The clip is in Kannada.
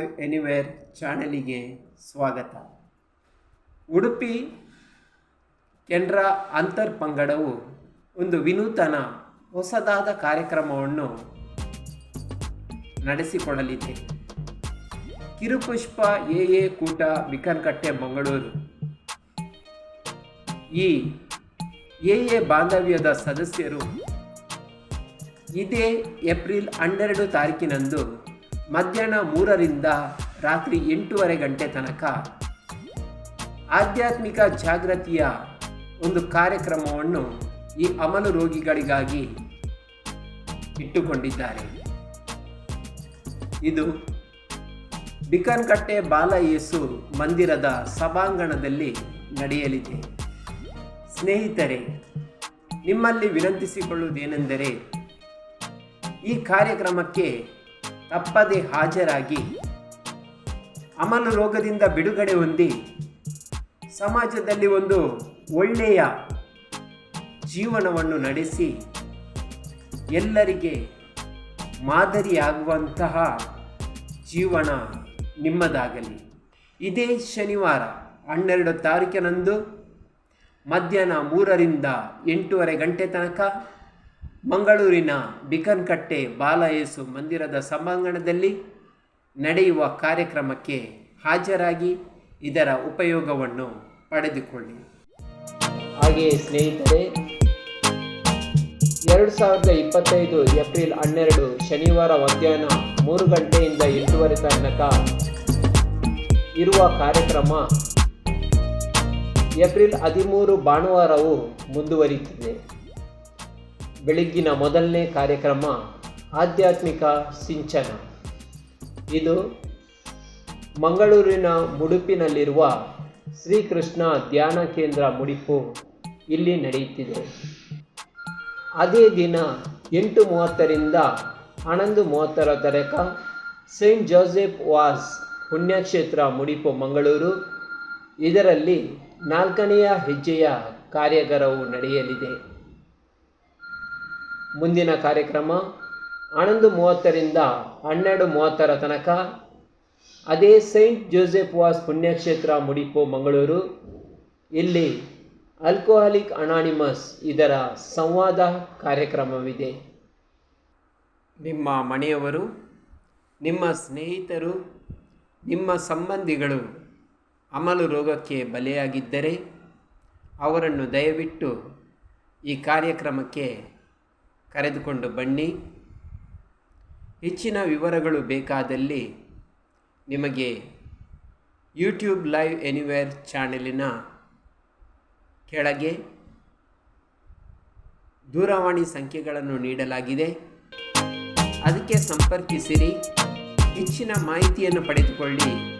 ಲೈವ್ ಎನಿವೇರ್ ಚಾನಲಿಗೆ ಸ್ವಾಗತ. ಉಡುಪಿ ಕೆನರಾ ಅಂತರ್ ಪಂಗಡವು ಒಂದು ವಿನೂತನ ಹೊಸದಾದ ಕಾರ್ಯಕ್ರಮವನ್ನು ನಡೆಸಿಕೊಡಲಿದೆ. ಕಿರುಪುಷ್ಪ ಎ ಎ ಕೂಟ ಬಿಕನ್ಕಟ್ಟೆ ಮಂಗಳೂರು. ಈ ಎ ಎ ಬಾಂಧವ್ಯದ ಸದಸ್ಯರು ಇದೇ ಏಪ್ರಿಲ್ ಹನ್ನೆರಡು ತಾರೀಕಿನಂದು ಮಧ್ಯಾಹ್ನ ಮೂರರಿಂದ ರಾತ್ರಿ ಎಂಟೂವರೆ ಗಂಟೆ ತನಕ ಆಧ್ಯಾತ್ಮಿಕ ಜಾಗೃತಿಯ ಒಂದು ಕಾರ್ಯಕ್ರಮವನ್ನು ಈ ಅಮಲು ರೋಗಿಗಳಿಗಾಗಿ ಇಟ್ಟುಕೊಂಡಿದ್ದಾರೆ. ಇದು ಬಿಕನ್ಕಟ್ಟೆ ಬಾಲಯೇಸು ಮಂದಿರದ ಸಭಾಂಗಣದಲ್ಲಿ ನಡೆಯಲಿದೆ. ಸ್ನೇಹಿತರೆ, ನಿಮ್ಮಲ್ಲಿ ವಿನಂತಿಸಿಕೊಳ್ಳುವುದೇನೆಂದರೆ ಈ ಕಾರ್ಯಕ್ರಮಕ್ಕೆ ತಪ್ಪದೆ ಹಾಜರಾಗಿ ಅಮನ ರೋಗದಿಂದ ಬಿಡುಗಡೆ ಹೊಂದಿ ಸಮಾಜದಲ್ಲಿ ಒಂದು ಒಳ್ಳೆಯ ಜೀವನವನ್ನು ನಡೆಸಿ ಎಲ್ಲರಿಗೆ ಮಾದರಿಯಾಗುವಂತಹ ಜೀವನ ನಿಮ್ಮದಾಗಲಿ. ಇದೇ ಶನಿವಾರ ಹನ್ನೆರಡು ತಾರೀಕಿನಂದು ಮಧ್ಯಾಹ್ನ ಮೂರರಿಂದ ಎಂಟೂವರೆ ಗಂಟೆ ತನಕ ಮಂಗಳೂರಿನ ಬಿಕನ್ಕಟ್ಟೆ ಬಾಲಯೇಸು ಮಂದಿರದ ಸಭಾಂಗಣದಲ್ಲಿ ನಡೆಯುವ ಕಾರ್ಯಕ್ರಮಕ್ಕೆ ಹಾಜರಾಗಿ ಇದರ ಉಪಯೋಗವನ್ನು ಪಡೆದುಕೊಳ್ಳಿ. ಹಾಗೆಯೇ ಸ್ನೇಹಿತರೆ, ಎರಡು ಸಾವಿರದ ಇಪ್ಪತ್ತೈದು ಏಪ್ರಿಲ್ ಹನ್ನೆರಡು ಶನಿವಾರ ಮಧ್ಯಾಹ್ನ ಮೂರು ಗಂಟೆಯಿಂದ ಎಂಟೂವರೆ ತನಕ ಇರುವ ಕಾರ್ಯಕ್ರಮ ಏಪ್ರಿಲ್ ಹದಿಮೂರು ಭಾನುವಾರವೂ ಮುಂದುವರಿಯುತ್ತದೆ. ಬೆಳಗ್ಗಿನ ಮೊದಲನೇ ಕಾರ್ಯಕ್ರಮ, ಆಧ್ಯಾತ್ಮಿಕ ಸಿಂಚನ. ಇದು ಮಂಗಳೂರಿನ ಮುಡುಪಿನಲ್ಲಿರುವ ಶ್ರೀಕೃಷ್ಣ ಧ್ಯಾನ ಕೇಂದ್ರ ಮುಡಿಪು ಇಲ್ಲಿ ನಡೆಯುತ್ತಿದೆ. ಅದೇ ದಿನ ಎಂಟು ಮೂವತ್ತರಿಂದ ಹನ್ನೊಂದು ಮೂವತ್ತರ ತನಕ ಸೇಂಟ್ ಜೋಸೆಫ್ ವಾಸ್ ಪುಣ್ಯಕ್ಷೇತ್ರ ಮುಡಿಪು ಮಂಗಳೂರು. ಇದರಲ್ಲಿ ನಾಲ್ಕನೆಯ ಹೆಜ್ಜೆಯ ಕಾರ್ಯಾಗಾರವು ನಡೆಯಲಿದೆ. ಮುಂದಿನ ಕಾರ್ಯಕ್ರಮ ಹನ್ನೊಂದು ಮೂವತ್ತರಿಂದ ಹನ್ನೆರಡು ಮೂವತ್ತರ ತನಕ. ಅದೇ ಸೈಂಟ್ ಜೋಸೆಫ್ ವಾಸ್ ಪುಣ್ಯಕ್ಷೇತ್ರ, ಮುಡಿಪು, ಮಂಗಳೂರು. ಇಲ್ಲಿ ಆಲ್ಕೋಹಾಲಿಕ್ ಅನಾನಿಮಸ್ ಇದರ ಸಂವಾದ ಕಾರ್ಯಕ್ರಮವಿದೆ. ನಿಮ್ಮ ಮನೆಯವರು, ನಿಮ್ಮ ಸ್ನೇಹಿತರು, ನಿಮ್ಮ ಸಂಬಂಧಿಗಳು ಅಮಲು ರೋಗಕ್ಕೆ ಬಲಿಯಾಗಿದ್ದರೆ ಅವರನ್ನು ದಯವಿಟ್ಟು ಈ ಕಾರ್ಯಕ್ರಮಕ್ಕೆ ಕರೆದುಕೊಂಡು ಬನ್ನಿ. ಹೆಚ್ಚಿನ ವಿವರಗಳು ಬೇಕಾದಲ್ಲಿ ನಿಮಗೆ ಯೂಟ್ಯೂಬ್ ಲೈವ್ ಎನಿವೇರ್ ಚಾನೆಲಿನ ಕೆಳಗೆ ದೂರವಾಣಿ ಸಂಖ್ಯೆಗಳನ್ನು ನೀಡಲಾಗಿದೆ. ಅದಕ್ಕೆ ಸಂಪರ್ಕಿಸಿರಿ. ಹೆಚ್ಚಿನ ಮಾಹಿತಿಯನ್ನು ಪಡೆದುಕೊಳ್ಳಿ.